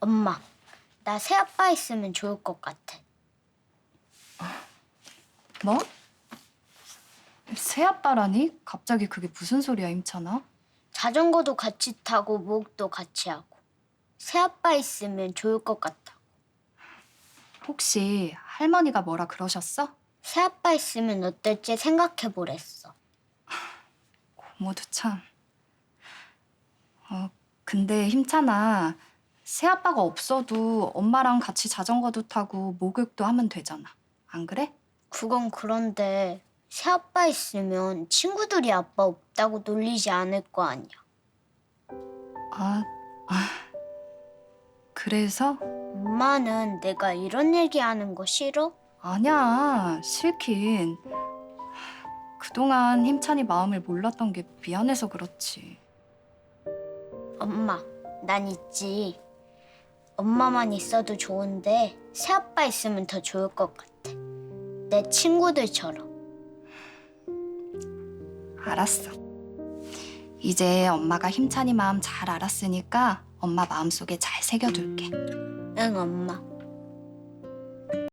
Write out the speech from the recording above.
엄마, 나 새아빠 있으면 좋을 것 같아. 뭐? 새아빠라니? 갑자기 그게 무슨 소리야, 임찬아? 자전거도 같이 타고 목욕도 같이 하고. 새아빠 있으면 좋을 것 같아. 혹시 할머니가 뭐라 그러셨어? 새아빠 있으면 어떨지 생각해 보랬어. 고모도 참. 어, 근데 힘찬아. 새아빠가 없어도 엄마랑 같이 자전거도 타고 목욕도 하면 되잖아. 안 그래? 그건 그런데 새아빠 있으면 친구들이 아빠 없다고 놀리지 않을 거 아니야. 아, 아. 그래서? 엄마는 내가 이런 얘기하는 거 싫어? 아니야, 싫긴. 그동안 힘찬이 마음을 몰랐던 게 미안해서 그렇지. 엄마, 난 있지. 엄마만 있어도 좋은데 새아빠 있으면 더 좋을 것 같아. 내 친구들처럼. 알았어. 이제 엄마가 힘찬이 마음 잘 알았으니까 엄마 마음속에 잘 새겨둘게. 응, 엄마.